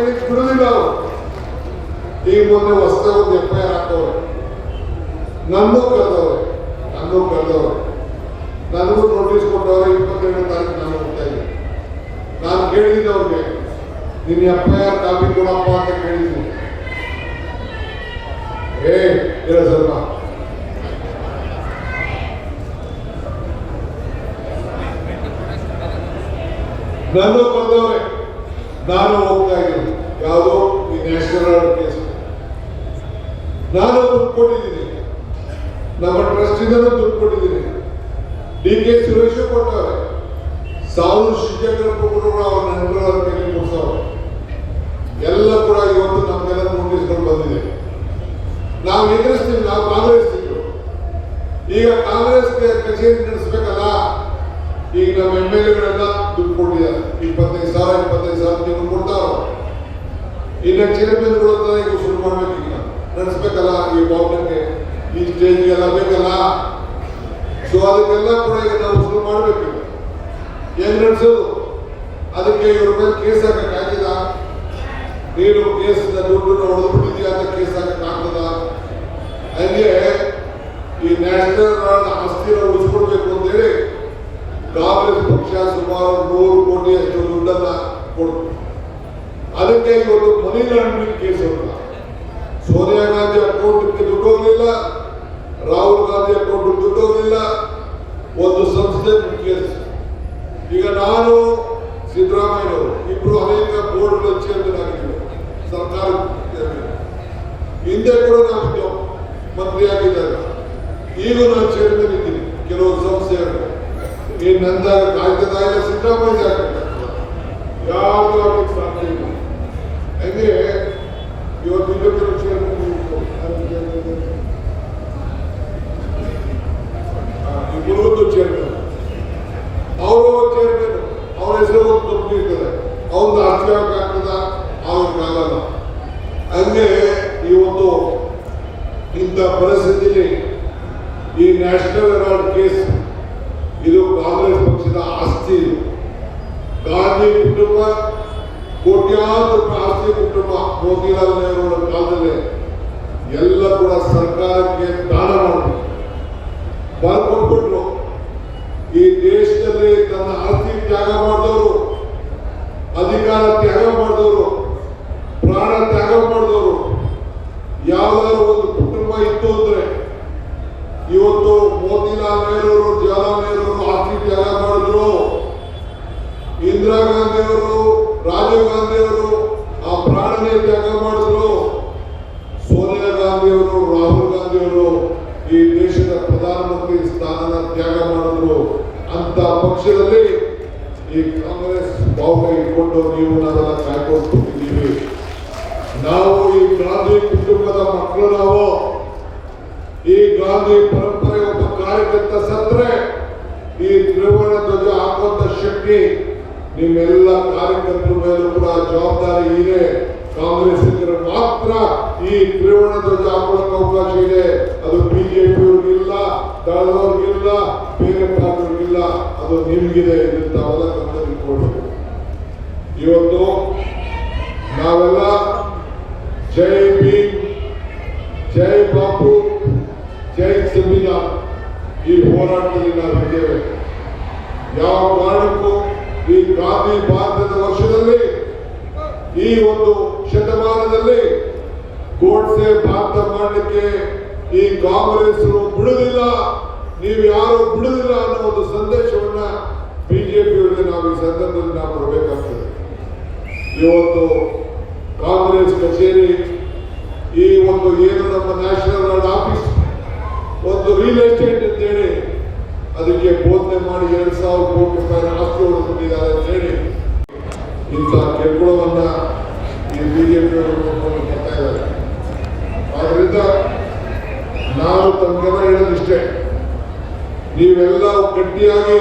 ತೆಗಿಲಿಕ್ಕೆ ಬಿಡುದಿಲ್ಲ ಅವರು ಈಗ ಮೊನ್ನೆ ಹೊಸದಾಗಿ ಒಂದು ಎಫ್ ಐ ಆರ್ ಹಾಕವ್ರೆ ನನ್ನೂ ಕರೆದವ್ರೆ ನನ್ನೂ ಕರೆದವ್ರೆ ನನಗೂ ನೋಟಿಸ್ ಕೊಟ್ಟವ್ರೆ ಇಪ್ಪತ್ತೆರಡನೇ ತಾರೀಕು ನಾನು ಹೋಗ್ತಾ ಇದ್ದೆ ನಾನು ಕೇಳಿದ್ದೆ ಅವ್ರಿಗೆ ನಿನ್ನ ಎಫ್ ಐ ಆರ್ ಕಾಪಿ ಕೊಡಪ್ಪ ಅಂತ ಕೇಳಿದ್ದೀನಿ ಏ ಇರ ಸ್ವಲ್ಪ ನನ್ನ ಬಂದವ್ರೆ ನಾನು ಹೋಗ್ತಾ ಇದ್ದೀನಿ. ಯಾವುದೋ ಈ ನ್ಯಾಷನಲ್ ಕೇಸ್ ನಾನು ದುಡ್ಡು ಕೊಟ್ಟಿದ್ದೀನಿ. ನಮ್ಮ ಟ್ರಸ್ಟಿಂದನೂ ದುಡ್ಡು ಕೊಟ್ಟಿದ್ದೀನಿ. ಡಿ ಕೆ ಸುರೇಶ್ ಕೊಟ್ಟವ್ರೆ. ಸಾವಿರ ಶಿಕ್ಷಕರ ಅವ್ರ ನೆಂಟರ ಮುಗಿಸವ್ರೆ ಎಲ್ಲ ಕೂಡ ಇವತ್ತು ನಮ್ಗೆಲ್ಲ ನೋಟಿಸ್ಗಳು ಬಂದಿದೆ ನಾವು ಎದುರಿಸ್ತೀವಿ ನಾವು ಕಾಂಗ್ರೆಸ್ ಇದ್ರು ಈಗ ಕಾಂಗ್ರೆಸ್ ಕಚೇರಿ ನಡೆಸ್ಬೇಕಲ್ಲ ಈಗ ನಮ್ಮ ಎಂ ಎಲ್ ಎಗಳೆಲ್ಲ ದುಡ್ಡು ಕೊಟ್ಟಿದ್ದಾರೆ ಇಪ್ಪತ್ತೈದು ಸಾವಿರ ಇಪ್ಪತ್ತೈದು ಸಾವಿರ ತಿಂಗಳು ಕೊಡ್ತಾರ ಇನ್ನು ಚೇರ್ಮನ್ಗಳು ಅಂತ ಈಗ ಶುರು ಮಾಡಬೇಕಿಲ್ಲ ನಡೆಸ್ಬೇಕಲ್ಲ ಈ ಗೌರ್ಮೆಂಟ್ಗೆ ಈ ಸ್ಟೇಜ್ಗೆಲ್ಲ ಬೇಕಲ್ಲ? ಸೊ ಅದಕ್ಕೆಲ್ಲ ಕೂಡ ಈಗ ನಾವು ಶುರು ಮಾಡಬೇಕು. ಏನು ನಡೆಸೋದು ಅದಕ್ಕೆ ಇವ್ರ ಮೇಲೆ ಕೇಸ್ ಹಾಕಕ್ಕಾಗಿಲ್ಲ ನೀನು ಕೇಸ್ ದುಡ್ಡು ಹೊಡೆದ್ಬಿಟ್ಟಿದ್ಯಾ ಅಂತ ಕೇಸ್ ಹಾಕಕ್ಕೆ ಆಗ್ತದ? ಹಂಗೆ ಈ ನ್ಯಾಷನಲ್ ಆಸ್ತಿನ ಉಳಿಸ್ಕೊಡ್ಬೇಕು ಅಂತೇಳಿ ಕಾಂಗ್ರೆಸ್ ಪಕ್ಷ ಸುಮಾರು ನೂರು ಕೋಟಿ ಅಷ್ಟು ದುಡ್ಡನ್ನ ಕೊಡ್ತು. ಅದಕ್ಕೆ ಇವತ್ತು money laundering case Sonia Gandhi ಅಕೌಂಟ್ಗೆ ದುಡ್ಡು ಹೋಗಲಿಲ್ಲ, ರಾಹುಲ್ ಗಾಂಧಿ ಅಕೌಂಟ್ ದುಡ್ಡು ಹೋಗಲಿಲ್ಲ, ಒಂದು ಸಂಸ್ಥೆ ಕೇಸ್. ಈಗ ನಾನು ಸಿದ್ದರಾಮಯ್ಯ ಇಬ್ರು ಅನೇಕ ಬೋರ್ಡ್ಗಳ ಚೇರ್ಮನ್. ಸರ್ಕಾರ ಹಿಂದೆ ಕೂಡ ನಾನು ಮಂತ್ರಿಯಾಗಿದ್ದಾಗ ಈಗ ನಾನು ಚೇರ್ಮನ್ ಇದ್ದೀನಿ, ಕೆಲವು ಸಂಸ್ಥೆಗಳು ಈ ನಂದ ಕಾಯ್ದೆದಾಗ ಸಿದ್ದರಾಮಯ್ಯ ಯಾವುದು ಇವತ್ತು ಇನ್ನೊಬ್ಬರು ಚೇರ್ಮನ್ ಇಬ್ಬರು ಚೇರ್ಮನ್ ಅವರು ಚೇರ್ಮನ್ ಅವ್ರ ಹೆಸರು ಒಂದು ಕಂಪ್ನಿ ಆಸ್ತಿ ಆಗ್ತದ ಆಗಲ್ಲ ಹಂಗೆ ಇವತ್ತು ಇಂಥ ಪರಿಸ್ಥಿತಿಯಲ್ಲಿ ಈ ನ್ಯಾಷನಲ್ ಅವಾರ್ಡ್ ಕೇಸ್ ಇದು ಕಾಂಗ್ರೆಸ್ ಪಕ್ಷದ ಆಸ್ತಿ. ಗಾಂಧಿ ಕುಟುಂಬ ಕೋಟ್ಯಾಂತರ ರೂಪಾಯಿ ಕುಟುಂಬ ಮೋತಿಲಾಲ್ ನೆಹರು ಅವರ ಕಾಲದಲ್ಲಿ ಎಲ್ಲ ಕೂಡ ಸರ್ಕಾರಕ್ಕೆ ದಾನ ಮಾಡಿದ್ರು ಬರ್ಕೊಟ್ಬಿಟ್ರು. ಈ ದೇಶದಲ್ಲಿ ತನ್ನ ಆಸ್ತಿ ತ್ಯಾಗ ಮಾಡಿದವರು, ಅಧಿಕಾರ ತ್ಯಾಗ ಮಾಡಿದವರು, ಪ್ರಾಣ ತ್ಯಾಗ ಮಾಡಿದವರು, ಯಾವ್ದಾದ್ರು ಒಂದು ಕುಟುಂಬ ಇತ್ತು ಅಂದ್ರೆ ಇವತ್ತು ಮೋತಿಲಾಲ್ ನೆಹರು ಜವಾಹರ್ಲಾಲ್ ನೆಹರು ಆಸ್ತಿ ತ್ಯಾಗ ಮಾಡಿದ್ರು. ಇಂದಿರಾ ಗಾಂಧಿ ಅವರು ರಾಜೀವ್ ಗಾಂಧಿ ಅವರು ಆ ಪ್ರಾಣನೇ ತ್ಯಾಗ ಮಾಡಿದ್ರು ಸೋನಿಯಾ ಗಾಂಧಿ ಅವರು ರಾಹುಲ್ ಗಾಂಧಿ ಅವರು ಈ ದೇಶದ ಪ್ರಧಾನಮಂತ್ರಿ ಸ್ಥಾನನ ತ್ಯಾಗ ಮಾಡಿದ್ರು. ಅಂತ ಪಕ್ಷದಲ್ಲಿ ಈ ಕಾಂಗ್ರೆಸ್ ಬಾವುಟ ಇಟ್ಕೊಂಡು ನೀವು ನಾವೆಲ್ಲ ಕಾಯ್ಕೊಳ್ತಿದ್ದೀವಿ ನಾವು ಈ ಗಾಂಧಿ ಕುಟುಂಬದ ಮಕ್ಕಳು ನಾವು. ಈ ಗಾಂಧಿ ಪರಂಪರೆ ಒಬ್ಬ ಕಾರ್ಯಕರ್ತ ಸತ್ರೆ ಈ ತ್ರಿವರ್ಣ ಧ್ವಜ ಹಾಕುವಂತ ಶಕ್ತಿ ನಿಮ್ಮೆಲ್ಲ ಕಾರ್ಯಕರ್ತರ ಮೇಲೂ ಕೂಡ ಜವಾಬ್ದಾರಿ ಇದೆ. ಕಾಂಗ್ರೆಸ್ ಮಾತ್ರ ಈ ತ್ರಿವರ್ಣ ಧ್ವಜ ಹಾಕೊಳ್ಳೋಕೆ ಅವಕಾಶ ಇದೆ. ಅದು ಬಿಜೆಪಿ ಅವ್ರಿಗಿಲ್ಲ ದಳದವ್ರಿಗಿಲ್ಲ ಬೇರೆ ಪಾತ್ರರಿಗಿಲ್ಲ ಅದು ನಿಮಗಿದೆ ಇದನ್ನ ತಾವೆಲ್ಲ ಕೊಡಬೇಕು ಇವತ್ತು ನಾವೆಲ್ಲ ಜೈ ಭೀಮ್, ಜೈ ಬಾಪು, ಜೈ ಸಂವಿಧಾನ ಈ ಹೋರಾಟದಲ್ಲಿ ನಾವು ಇದ್ದೇವೆ. ಯಾವ ಕಾರಣಕ್ಕೂ ಈ ಗಾಂಧಿ ಭಾರತದ ವರ್ಷದಲ್ಲಿ, ಈ ಒಂದು ಶತಮಾನದಲ್ಲಿ, ಗೋಡ್ಸೆ ಭಾರತ ಮಾಡಲಿಕ್ಕೆ ಈ ಕಾಂಗ್ರೆಸ್ ಬಿಡುವುದಿಲ್ಲ ನೀವು ಯಾರು ಬಿಡುವುದಿಲ್ಲ ಅನ್ನೋ ಒಂದು ಸಂದೇಶವನ್ನ ಬಿಜೆಪಿಯವರಿಗೆ ನಾವು ಈ ಸಂದರ್ಭದಲ್ಲಿ ನಾವು ಕೊಡಬೇಕಾಗ್ತದೆ. ಇವತ್ತು ಕಾಂಗ್ರೆಸ್ ಕಚೇರಿ ಈ ಒಂದು ಏನು ನಮ್ಮ ನ್ಯಾಷನಲ್ ರೋಡ್ ಆಫೀಸ್ ಒಂದು ರಿಯಲ್ ಎಸ್ಟೇಟ್ ಅಂತೇಳಿ ಅದಕ್ಕೆ ಬೋಧನೆ ಮಾಡಿ ಎರಡು ಸಾವಿರ ಕೋಟಿ ರೂಪಾಯಿ ಆಸ್ತಿ ಹೊಡೆದುಕೊಂಡಿದ್ದಾರೆ ಅಂತ ಹೇಳಿ ಇಂಥ ಕೆಲ್ಗುಳವನ್ನ ಈ ಬಿಜೆಪಿ ಬರ್ತಾ ಇದ್ದಾರೆ ಆದ್ರಿಂದ ನಾವು ತಮಗೆಲ್ಲ ಹೇಳೋದಿಷ್ಟೇ ನೀವೆಲ್ಲ ಗಟ್ಟಿಯಾಗಿ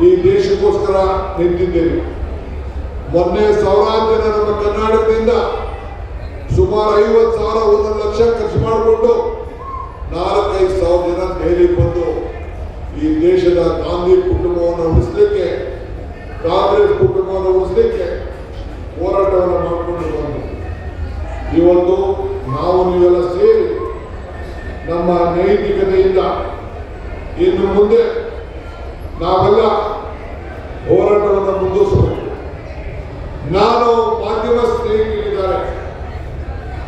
ಈ ದೇಶಕ್ಕೋಸ್ಕರ ನಿಂತಿದ್ದೀರಿ. ಮೊನ್ನೆ ಸಾವಿರಾರು ಜನ ನಮ್ಮ ಕರ್ನಾಟಕದಿಂದ ಸುಮಾರು ಐವತ್ತು ಸಾವಿರ ಒಂದು ಲಕ್ಷ ಖರ್ಚು ಮಾಡಿಕೊಂಡು ನಾಲ್ಕೈದು ಸಾವಿರ ಜನ ದೆಹಲಿ ಬಂದು ಈ ದೇಶದ ಗಾಂಧಿ ಕುಟುಂಬವನ್ನು ಉಳಿಸ್ಲಿಕ್ಕೆ ಕಾಂಗ್ರೆಸ್ ಕುಟುಂಬವನ್ನು ಉಳಿಸ್ಲಿಕ್ಕೆ ಹೋರಾಟವನ್ನು ಮಾಡ್ಕೊಂಡು ನೈತಿಕತೆಯಿಂದ ಇನ್ನು ಮುಂದೆ ನಾವೆಲ್ಲ ಹೋರಾಟವನ್ನು ಮುಂದುವರಿಸಬೇಕು. ನಾನು ಮಾಧ್ಯಮ ಸ್ನೇಹಿತರಿದ್ದಾರೆ.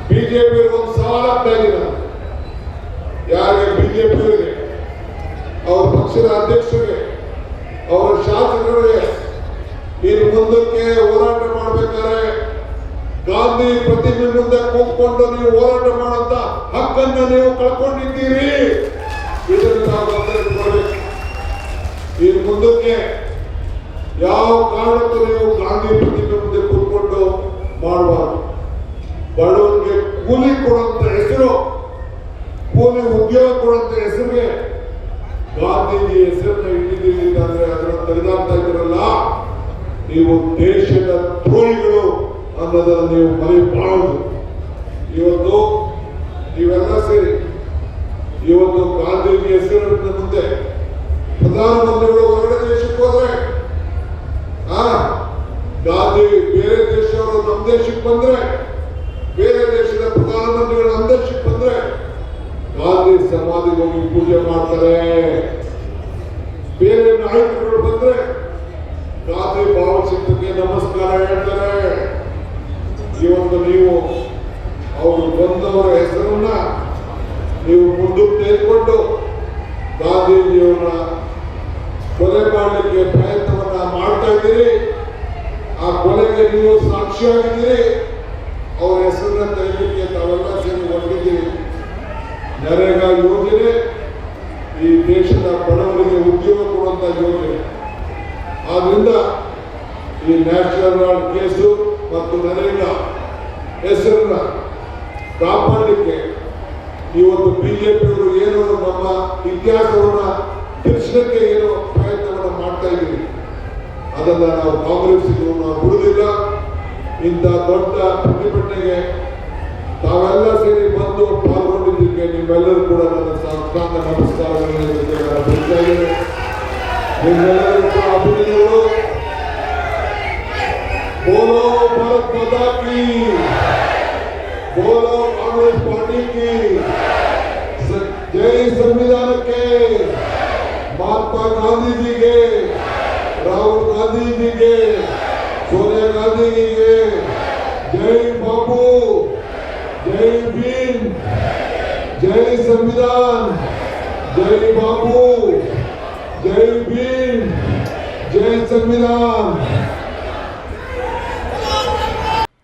ಬಿಜೆಪಿ ಒಂದು ಸವಾಲಾಗ್ತಾ ಇದ್ದೀನಿ ಯಾರಿಗೆ ಬಿಜೆಪಿಯವರಿಗೆ ಅವರ ಪಕ್ಷದ ಅಧ್ಯಕ್ಷರಿಗೆ? ಅವರ ಶಾಸಕರಿಗೆ? ಇನ್ನು ಮುಂದಕ್ಕೆ ಹೋರಾಟ ಮಾಡಬೇಕಾದ್ರೆ ಗಾಂಧಿ ಪ್ರತಿಮೆ ಮುಂದೆ ಕೂತ್ಕೊಂಡು ನೀವು ಹೋರಾಟ ಮಾಡುವಂತ ಹಕ್ಕನ್ನ ನೀವು ಕಳ್ಕೊಂಡಿದ್ದೀರಿ. ಇದನ್ನು ಮುಂದಕ್ಕೆ ಯಾವ ಕಾರಣಕ್ಕೂ ನೀವು ಗಾಂಧಿ ಪ್ರತಿಮೆ ಮುಂದೆ ಕೂತ್ಕೊಂಡು ಮಾಡಬಾರ್ದು. ಬಡವರಿಗೆ ಕೂಲಿ ಕೊಡುವಂತ ಹೆಸರು, ಕೂಲಿ ಉದ್ಯೋಗ ಕೊಡುವಂತ ಹೆಸರಿಗೆ ಗಾಂಧೀಜಿ ಹೆಸರನ್ನ ಇಟ್ಟಿದ್ದೀರಿ ಅಂತಂದ್ರೆ ಅದನ್ನು ತೆಗೆದಾಗ್ತಾ ಇದ್ದೀರಲ್ಲ ನೀವು ದೇಶದ ದ್ರೋಹಿಗಳು. ಅನ್ನೋದನ್ನು ನೀವು ಮರೆಯಬಾರದು ಇವತ್ತು ನೀವೆಲ್ಲ ಸೇರಿ ಇವತ್ತು ಗಾಂಧೀಜಿ ಹೆಸರಿನ ಮುಂದೆ ಪ್ರಧಾನಮಂತ್ರಿಗಳು ಹೊರಗಡೆ ದೇಶಕ್ಕೆ ಹೋದ್ರೆ, ಆ, ಗಾಂಧಿ ಬೇರೆ ದೇಶವರು ನಮ್ಮ ದೇಶಕ್ಕೆ ಬಂದ್ರೆ, ಬೇರೆ ದೇಶದ ಪ್ರಧಾನಮಂತ್ರಿಗಳು ನಮ್ಮ ದೇಶಕ್ಕೆ ಬಂದ್ರೆ ಗಾಂಧಿ ಸಮಾಧಿಗೆ ಹೋಗಿ ಪೂಜೆ ಮಾಡ್ತಾರೆ. ಬೇರೆ ನಾಯಕರುಗಳು ಬಂದ್ರೆ ಗಾಂಧಿ ಭಾವಚಿತ್ರಕ್ಕೆ ನಮಸ್ಕಾರ ಹೇಳ್ತಾರೆ. ನೀವು ಅವರು ಬಂದವರ ಹೆಸರನ್ನ ನೀವು ಮುಂದಕ್ಕೆ ತೆಗೆದುಕೊಂಡು ಗಾಂಧೀಜಿಯವರ ಕೊಲೆ ಮಾಡಲಿಕ್ಕೆ ಪ್ರಯತ್ನವನ್ನ ಮಾಡ್ತಾ ಇದ್ದೀರಿ. ಆ ಕೊಲೆಗೆ ನೀವು ಸಾಕ್ಷಿಯಾಗಿದ್ದೀರಿ. ಅವರ ಹೆಸರನ್ನ ತೆಗೆಯಲಿಕ್ಕೆ ತಾವೆಲ್ಲ ಸೇರಿ ಹೊರಟಿದ್ದೀರಿ. ನರೇಗಾ ಯೋಜನೆ, ಈ ದೇಶದ ಬಡವರಿಗೆ ಉದ್ಯೋಗ ಕೊಡುವಂತ ಯೋಜನೆ. ಆದ್ರಿಂದ ಈ ನ್ಯಾಷನಲ್ ಕೇಸು ಮತ್ತು ನರೇಗಾ ಹೆಸರನ್ನ ಕಾಪಾಡಲಿಕ್ಕೆ ಇವತ್ತು ಬಿಜೆಪಿಯವರು ಏನು ನಮ್ಮ ಇತಿಹಾಸವನ್ನ ತಿರ್ಸಕ್ಕೆ ಏನು ಪ್ರಯತ್ನವನ್ನು ಮಾಡ್ತಾ ಇದ್ದೀವಿ ಅದನ್ನ ನಾವು ಕಾಂಗ್ರೆಸ್ ನಾವು ಬಿಡುವುದಿಲ್ಲ. ಇಂಥ ದೊಡ್ಡ ಪ್ರತಿಭಟನೆಗೆ ತಾವೆಲ್ಲ ಸೇರಿ ಬಂದು ಪಾಲ್ಗೊಂಡಿದ್ದಕ್ಕೆ ನಿಮ್ಮೆಲ್ಲರೂ ಕೂಡ ನನ್ನ ಹೇಳಲಿಕ್ಕೆ ನಾನು ಬಯಸ್ತಾ ಬೋಲೋ ಭಾರತ್ ಮಾತಾ ಕಿ ಬೋಲೋ ಕಾಂಗ್ರೆಸ್ ಪಾರ್ಟಿ ಕಿ ಸ- ಜೈ ಸಂವಿಧಾನಕ್ಕೆ ಮಹಾತ್ಮ ಗಾಂಧೀಜಿಗೆ ರಾಹುಲ್ ಗಾಂಧೀಜಿಗೆ ಸೋನಿಯಾ ಗಾಂಧೀಜಿಗೆ ಜೈ ಬಾಬು ಜೈ ಭೀಮ್ ಜೈ ಸಂವಿಧಾನ್ ಜೈ ಬಾಬು ಜೈ ಭೀಮ್ ಜೈ ಸಂವಿಧಾನ್